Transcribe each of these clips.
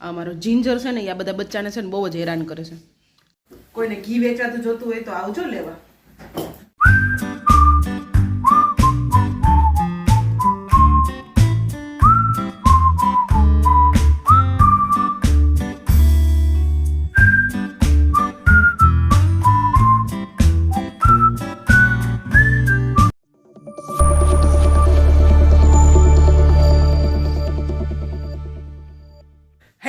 આ મારો જિંજર છે ને, એ બધા બચ્ચાને છે ને બહુ જ હેરાન કરે છે. કોઈને ઘી વેચાતું જોતું હોય તો આવજો લેવા.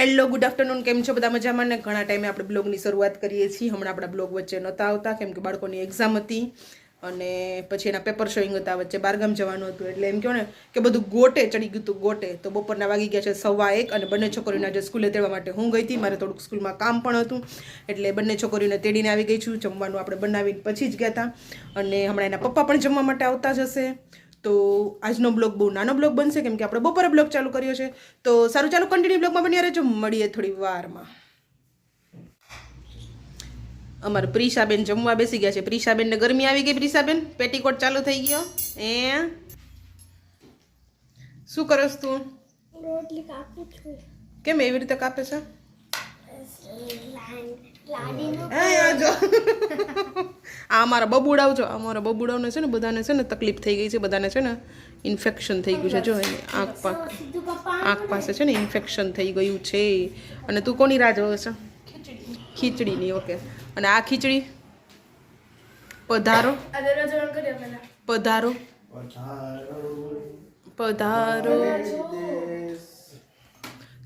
હેલો, ગુડ આફ્ટરનૂન, કેમ છો? બધા મજામાં? ને ઘણા ટાઈમે આપણે બ્લોગની શરૂઆત કરીએ છીએ. હમણાં આપણા બ્લોગ વચ્ચે નહોતા આવતા, કેમ કે બાળકોની એક્ઝામ હતી અને પછી એના પેપર શોઈંગ હતા, વચ્ચે બારગામ જવાનું હતું. એટલે એમ કહો ને કે બધું ગોટે, ચડી ગયું હતું ગોટે. તો બપોરના વાગી ગયા છે સવા એક અને બંને છોકરીઓને આજે સ્કૂલે તેડવા માટે હું ગઈ હતી. મારે થોડુંક સ્કૂલમાં કામ પણ હતું, એટલે બંને છોકરીઓને તેડીને આવી ગઈ છું. જમવાનું આપણે બનાવીને પછી જ ગયા હતા. અને હમણાં એના પપ્પા પણ જમવા માટે આવતા જ હશે. તો આજનો બ્લોગ બહુ નાનો બ્લોગ બનશે કેમ કે આપણે બપોરે બ્લોગ ચાલુ કર્યો છે. તો સારું ચાલો કન્ટિન્યુ બ્લોગમાં બન્યા રહેજો. મળીએ થોડી વારમાં. અમારે પ્રિશાબેન જમવા બેસી ગયા છે. પ્રિશાબેનને ગરમી આવી ગઈ પ્રિશાબેન? પેટીકોટ ચાલુ થઈ ગયો. એ શું કરસ તું? રોટલી કાપું છું. કેમ એવી રીતે કાપે છે? આ જો. આ અમારા બબુડાવ જો અમારા બબુડાવને છે ને બધાને છે ને તકલીફ થઈ ગઈ છે બધાને છે ને ઇન્ફેક્શન થઈ ગયું છે. જો એને આંખ પાક આંખ પાસે છે ને ઇન્ફેક્શન થઈ ગયું છે. અને તું કોની રાહ જોવે છે? ખીચડીની ઓકે. અને આ ખીચડી? પધારો. પધારો. પધારો.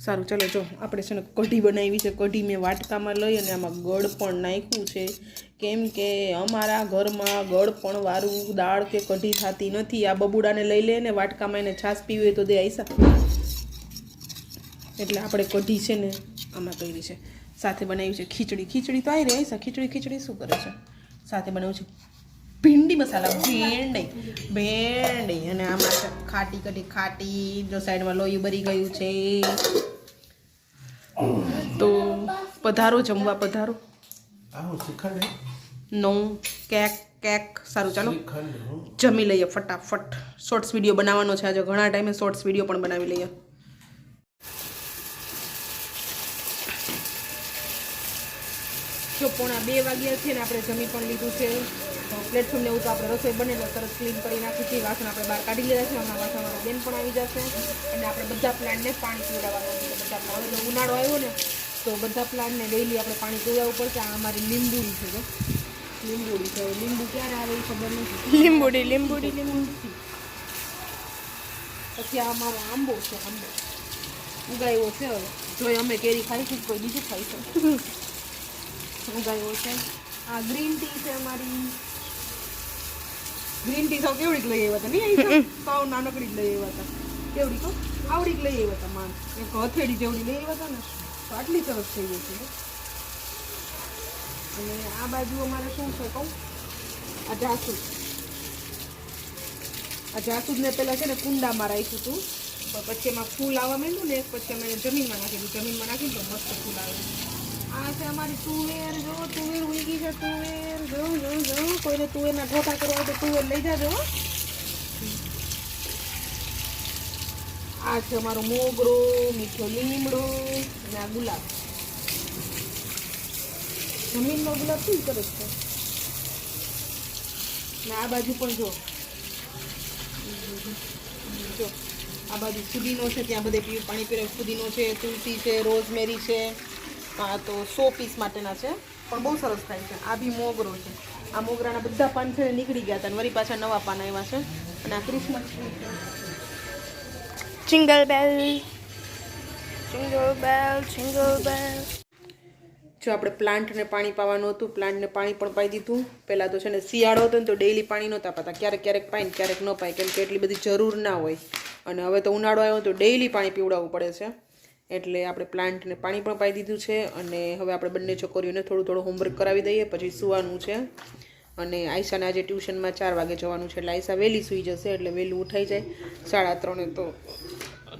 સારું, ચલો જો, આપણે છે ને કઢી બનાવી છે. કઢી મેં વાટકામાં લઈ અને આમાં ગળ પણ નાખ્યું છે. કેમ કે અમારા ઘરમાં ગળ પણ વારું, દાળ કે કઢી થતી નથી. આ બબુડાને લઈ લે ને વાટકામાં એને છાશ પીવી તો દે આઈસા એટલે આપણે કઢી છે ને આમાં કરી છે. સાથે બનાવી છે ખીચડી. ખીચડી તો આવી રહી આઈસા ખીચડી ખીચડી શું કરે છે? સાથે બનાવ્યું છે ભીંડી મસાલા. ભેંડી ભેંડી. અને આમાં ખાટી કઢી. ખાટી, જો સાઈડમાં લોહી ભરી ગયું છે. તો પધારો જમવા પધારો. નો કેક કેક સારું ચાલો. જમી લઈએ ફટાફટ. શોર્ટ્સ વીડિયો બનાવવાનો છે આજે. ઘણા ટાઈમે શોર્ટ્સ વીડિયો પણ બનાવી લઈએ. જો પોણા બે વાગ્યા છે ને આપણે જમી પણ લીધું છે. પ્લેટફોર્મ ને એવું તો આપણે રસોઈ બનેલો તરત ક્લીન કરી નાખી છે. વાસણ આપણે બહાર કાઢી લીધા છે. હમણાં વાસણ વાળા બેન પણ આવી જશે. અને આપણે બધા પ્લાન્ટને પાણી પીવડાવવાનું બધા હવે ઉનાળો આવ્યો ને તો બધા પ્લાન્ટને ડેઈલી આપણે પાણી પીવડાવવું પડશે આ અમારી લીંબુડી છે લીંબુડી છે. લીંબુ ક્યારે આવે એ ખબર નથી. લીંબુડી લીંબુડી. લીંબુ પછી આ અમારો આંબો છે આંબો. ઉગાયો છે હવે. અમે કેરી ખાઈશું કોઈ બીજું ખાઈશું ઉગાયો છે. આ ગ્રીન ટી છે અમારી. ગ્રીન ટી સાવ કેવડીક લઈ આવ્યા હતા નહીં સાવ નાનકડી જ લઈ આવ્યા હતા. કેવડી કહો આવડીક લઈ આવ્યા હતા માન એક હથેળી જેવડી લઈ આવ્યા હતા ને. તો આટલી સરસ થઈ ગઈ છે. અને આ બાજુ અમારે શું છે કહું? આ જાસૂદ. આ જાસૂદને પહેલાં છે ને કુંડામાં રાખ્યું હતું. પણ પછી એમાં ફૂલ આવવા માંડ્યું ને, પછી અમે જમીનમાં નાખી દીધું જમીનમાં નાખી તો મસ્ત ફૂલ આવે. આ છે અમારી તુવેર, જો, તુવેર ઉગી છે, તુવેર, જો જો જો. કોઈને તુવેરના ઠોઠા કરવા હોય તો તુવેર લઈ જાજો આ છે અમારો મોગરો, મીઠો લીમડો અને આ ગુલાબ. જમીનનો ગુલાબ શું સરસ છે? ને આ બાજુ પણ જો. જો. આ બાજુ ફુદીનો છે, ત્યાં બધે પીવું પાણી પીરે ફુદીનો છે, તુલસી છે, રોઝમેરી છે આ તો સો પીસ માટેના છે, પણ બહુ સરસ થાય છે. આ બી મોગરો છે. આ મોગરાના બધા પાન છે નીકળી ગયા હતા વળી પાછા નવા પાન આવ્યા છે. અને આ ક્રિસમસ છે. Jingle bell jingle bell jingle bell જો આપણે પ્લાન્ટને પાણી પાવાનું હતું, પ્લાન્ટને પાણી પણ પાઈ દીધું. પહેલાં તો છે ને શિયાળો હતો ને તો ડેઈલી પાણી નહોતા પાતા. ક્યારેક ક્યારેક પાય ક્યારેક ન પાય, કેમ કે એટલી બધી જરૂર ના હોય. અને હવે તો ઉનાળો આવ્યો તો ડેઈલી પાણી પીવડાવવું પડે છે. એટલે આપણે પ્લાન્ટને પાણી પણ પાઈ દીધું છે અને હવે આપણે બંને છોકરીઓને થોડું થોડું હોમવર્ક કરાવી દઈએ, પછી સૂવાનું છે. અને આયશાને આજે ટ્યુશનમાં ચાર વાગે જવાનું છે, એટલે આયશા વહેલી સૂઈ જશે, એટલે વહેલું ઉઠાઈ જાય. સાડા ત્રણે તો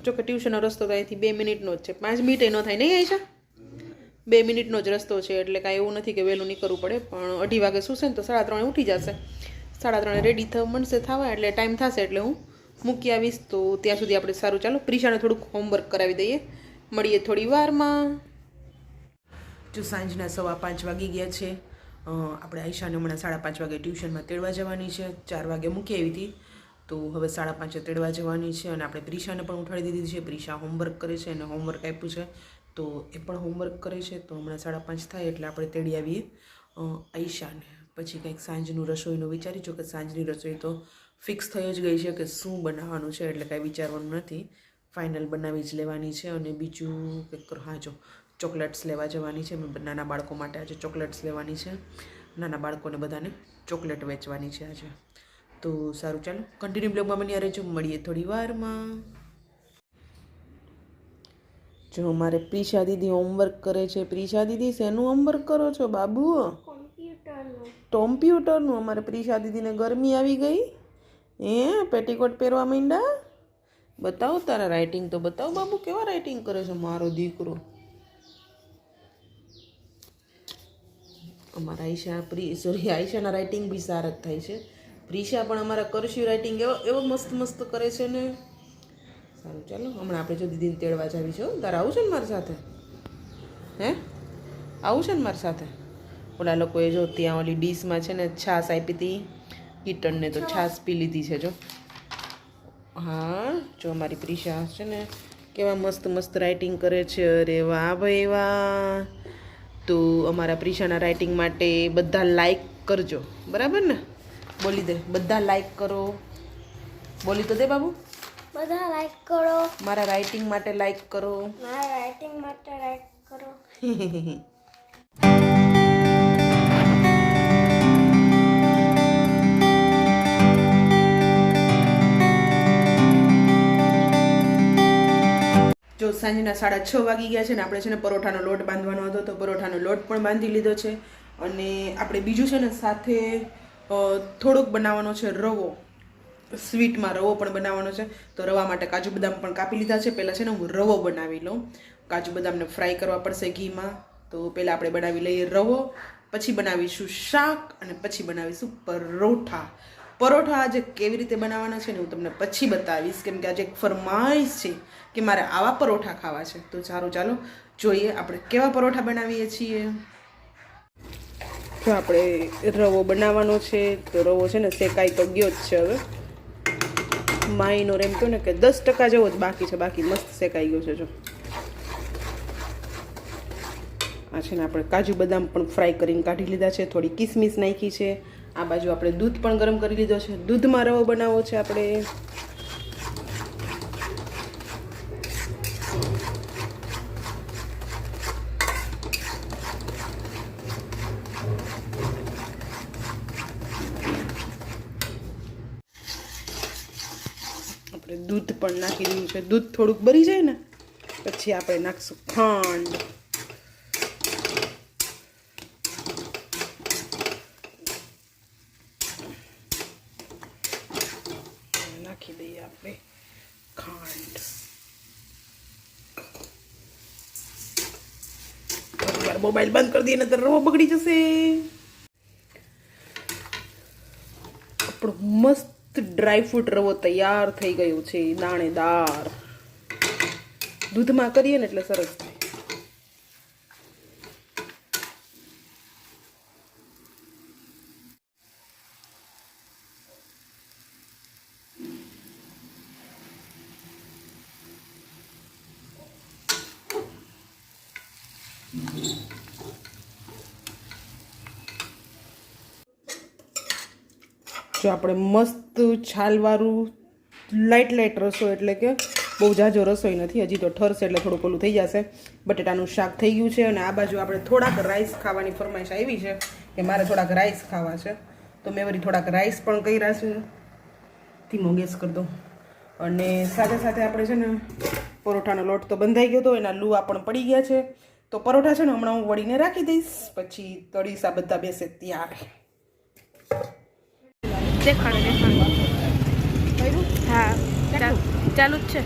જોકે ટ્યુશનનો રસ્તો તો અહીંથી બે મિનિટનો જ છે. પાંચ મિનિટ ન થાય. નહીં આયશા? બે મિનિટનો જ રસ્તો છે, એટલે કાંઈ એવું નથી કે વહેલું નીકળવું પડે. પણ અઢી વાગે સુશે ને તો સાડા ત્રણે ઉઠી જશે. સાડા ત્રણે રેડી થવા મળશે થવા, એટલે ટાઈમ થશે એટલે હું મૂકી આવીશ. તો ત્યાં સુધી આપણે સારું ચાલો. પ્રિશાને થોડુંક હોમવર્ક કરાવી દઈએ. મળીએ થોડી વારમાં. જો સાંજના સવા પાંચ વાગી ગયા છે આપણે આઈશાને હમણાં સાડા પાંચ વાગે ટ્યુશનમાં તેડવા જવાની છે. ચાર વાગે મૂકી આવી હતી. તો હવે સાડા પાંચે તેડવા જવાની છે અને આપણે પ્રિશાને પણ ઉઠાડી દીધી છે. પ્રિશા હોમવર્ક કરે છે અને હોમવર્ક આપ્યું છે. તો એ પણ હોમવર્ક કરે છે. તો હમણાં સાડા પાંચ થાય એટલે આપણે તેડી આવીએ આઈશાને. પછી કંઈક સાંજનું રસોઈનું વિચારી. જો કે સાંજની રસોઈ તો ફિક્સ થઈ જ ગઈ છે કે શું બનાવવાનું છે એટલે કાંઈ વિચારવાનું નથી. ફાઇનલ બનાવી જ લેવાની છે અને બીજું કંઈક હા, જો, ચોકલેટ્સ લેવા જવાની છે. નાના બાળકો માટે આજે ચોકલેટ્સ લેવાની છે. નાના બાળકોને બધાને ચોકલેટ વેચવાની છે આજે. તો સારું. ચાલો કન્ટિન્યુ બ્લોગમાં બની જો મળીએ થોડી વારમાં. જો મારે પ્રિશા દીદી હોમવર્ક કરે છે. પ્રિશા દીદી શેનું હોમવર્ક કરો છો બાબુ? કોમ્પ્યુટરનું અમારે પ્રિશા દીદીને ગરમી આવી ગઈ. એ પેટીકોટ પહેરવા માંડ્યા? બતાવો તારા રાઇટિંગ તો. બતાવો બાબુ કેવા રાઇટિંગ કરે છે મારો દીકરો? અમારા આયશા પ્રી સોરી આયશાના રાઇટિંગ બી સારા જ થાય છે. પ્રિશા પણ અમારા કરશ્યુ રાઇટિંગ એવો એવો મસ્ત મસ્ત કરે છે ને. સારું ચાલો. હમણાં આપણે જો દીદીને તેડવા જાવી છો. તારે આવું છે ને મારી સાથે? હે? આવું છે ને મારી સાથે? ઓલા લોકોએ જો ત્યાં ઓલી ડીશમાં છે ને છાશ આપી હતી. કિટનને તો છાશ. પી લીધી છે જો. હા જો અમારી પ્રિશા છે ને કેવા મસ્ત મસ્ત રાઇટિંગ કરે છે. અરે વાહ ભાઈ વાહ. તો અમારા પ્રિશાના રાઇટિંગ માટે બધા લાઈક કરજો. બરાબર ને? બોલી દે. બધા લાઈક કરો. બોલી તો દે બાબુ. બધા લાઈક કરો. મારા રાઇટિંગ માટે લાઈક કરો. મારા રાઇટિંગ માટે લાઈક કરો. જો સાંજના સાડા છ વાગી ગયા છે ને આપણે છે ને પરોઠાનો લોટ બાંધવાનો હતો તો પરોઠાનો લોટ પણ બાંધી લીધો છે. અને આપણે બીજું છે ને સાથે થોડોક બનાવવાનો છે રવો. સ્વીટમાં રવો પણ બનાવવાનો છે. તો રવા માટે કાજુ બદામ પણ કાપી લીધા છે. પહેલાં છે ને હું રવો બનાવી લઉં. કાજુ બદામને ફ્રાય કરવા પડશે ઘીમાં. તો પહેલાં આપણે બનાવી લઈએ રવો. પછી બનાવીશું શાક અને પછી બનાવીશું પરોઠા. પરોઠા આજે કેવી રીતે બનાવવાના છે ને હું તમને પછી બતાવીશ. કેમ કે આજે એક ફરમાઈશ છે કે મારે આવા પરોઠા ખાવા છે. તો સારું, ચાલો, જોઈએ આપણે કેવા પરોઠા બનાવીએ છીએ. જો આપણે રવો બનાવવાનો છે, તો રવો છે ને શેકાઈ તો ગયો જ છે હવે. માઈનો એમ કહો ને કે દસ ટકા જેવો જ બાકી છે, બાકી મસ્ત શેકાઈ ગયો છે, જો. આ છે ને આપણે કાજુ બદામ પણ ફ્રાય કરીને કાઢી લીધા છે, થોડી કિસમિસ નાખી છે. આ બાજુ આપણે દૂધ પણ ગરમ કરી લીધો છે. દૂધમાં રવો બનાવવો છે આપણે આપણે દૂધ પણ નાખી દીધું છે. દૂધ થોડુંક બળી જાય ને, પછી આપણે નાખશું ખાંડ. નાખી દઈએ આપણે ખાંડ. મોબાઈલ બંધ કરી દઈએ ને તો રવો બગડી જશે. આપણો મસ્ત ડ્રાયફ્રૂટ રવો તૈયાર થઈ ગયો છે દાણેદાર. દૂધમાં કરીએ ને એટલે સરસ થાય. જો આપણે મસ્ત છાલવાળું લાઇટ લાઇટ રસો એટલે કે બહુ જાજો રસોઈ નથી, હજી તો ઠરશે એટલે થોડું પેલું થઈ જશે. બટેટાનું શાક થઈ ગયું છે અને આ બાજુ આપણે થોડાક રાઈસ ખાવાની ફરમાઈશ આવી છે કે મારે થોડાક રાઈસ ખાવા છે. તો મેં વળી થોડાક રાઈસ પણ કર્યા છે. ધીમો ગેસ કરી દો અને સાથે સાથે આપણે છે ને પરોઠાનો લોટ તો બંધાઈ ગયો હતો એના લુવા પણ પડી ગયા છે. તો પરોઠા છે ને હમણાં હું વળીને રાખી દઈશ, પછી તળીસા બધા બેસે ત્યારે. દેખાડો દેખાડો. હા ચાલુ જ છે.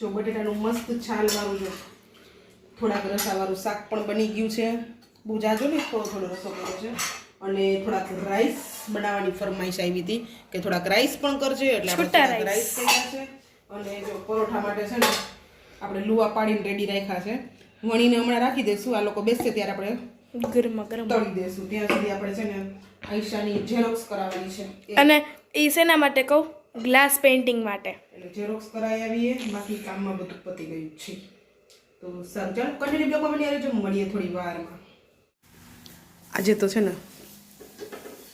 જો બટેટાનું મસ્ત છાલવાળું જો થોડાક રસાવાળું શાક પણ બની ગયું છે. બહુ જાજો ને થોડો થોડો રસો કર્યો છે. અને થોડાક રાઈસ બનાવવાની ફરમાઈશ આવી હતી કે થોડાક રાઈસ પણ કરજે એટલે આપણે રાઈસ કર્યા છે. અને જો પરોઠા માટે છે ને આપણે લુવા પાડીને રેડી રાખ્યા છે. વણીને હમણાં રાખી દઈશું આ લોકો બેસશે ત્યારે આપણે ગરમ ગરમ તળી દઈશું ત્યાં સુધી આપણે છે ને આઈશાની ઝેરોક્સ કરાવવાની છે. અને એ શેના માટે કહું? ગ્લાસ પેઇન્ટિંગ માટે. એટલે ઝેરોક્સ કરાવી આવીએ બાકી કામમાં બધું પતી ગયું છે. તો સારું ચાલો કન્ટિન્યુ બ્લોગમાં બની રહેજો મળીએ થોડી વારમાં. આજે તો છે ને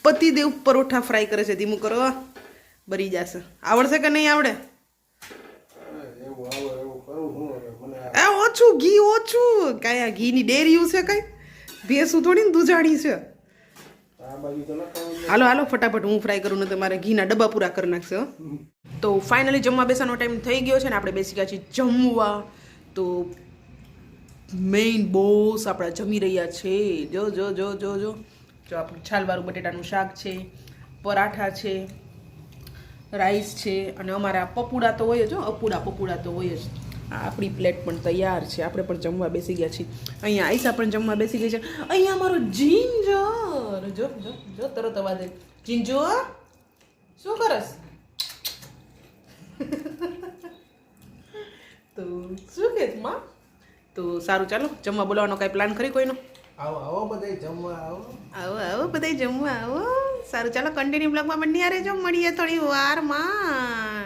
પતિદેવ પરોઠા ફ્રાય કરે છે ધીમું કરો બરી જશે. આવડશે કે નહીં આવડે એવું આવે એવું કરું હું હવે મને આ એ ઓછું, ઘી ઓછું. કાંઈ આ ઘીની ડેરીયું છે કાંઈ? ભેંસું થોડી ને દૂધાણી છે. હાલો હાલો, ફટાફટ હું ફ્રાય કરું ને તમારે ઘીના ડબ્બા પૂરા કરી નાખશે તો ફાઇનલી જમવા બેસવાનો ટાઈમ થઈ ગયો છે ને આપણે બેસી ગયા છીએ જમવા. તો મેઇન બોસ આપણા જમી રહ્યા છે. જો જો જો જો જો. જો આપણું છાલવાળું બટેટાનું શાક છે, પરાઠા છે રાઈસ છે, અને અમારા પપુડા તો હોય જ અપુડા પપુડા તો હોય જ. આપણી પ્લેટ પણ તૈયાર છે. આપણે પણ જમવા બેસી ગયા છીએ. અહીંયા આઈસા પણ જમવા બેસી ગઈ છે. અહીંયા અમારો જિંજર. જો જો જો તરત અવાજ જિંજો શું કરસ? તો શું કે માં? તો સારું ચાલો. જમવા બોલાવવાનો કાંઈ પ્લાન કરી કોઈનો? આવો આવો બધાય જમવા આવો. આવો આવો બધાય જમવા આવો. સારું ચાલો કન્ટિન્યુ બ્લોગમાં બન્યા રહેજો મળીએ થોડી વારમાં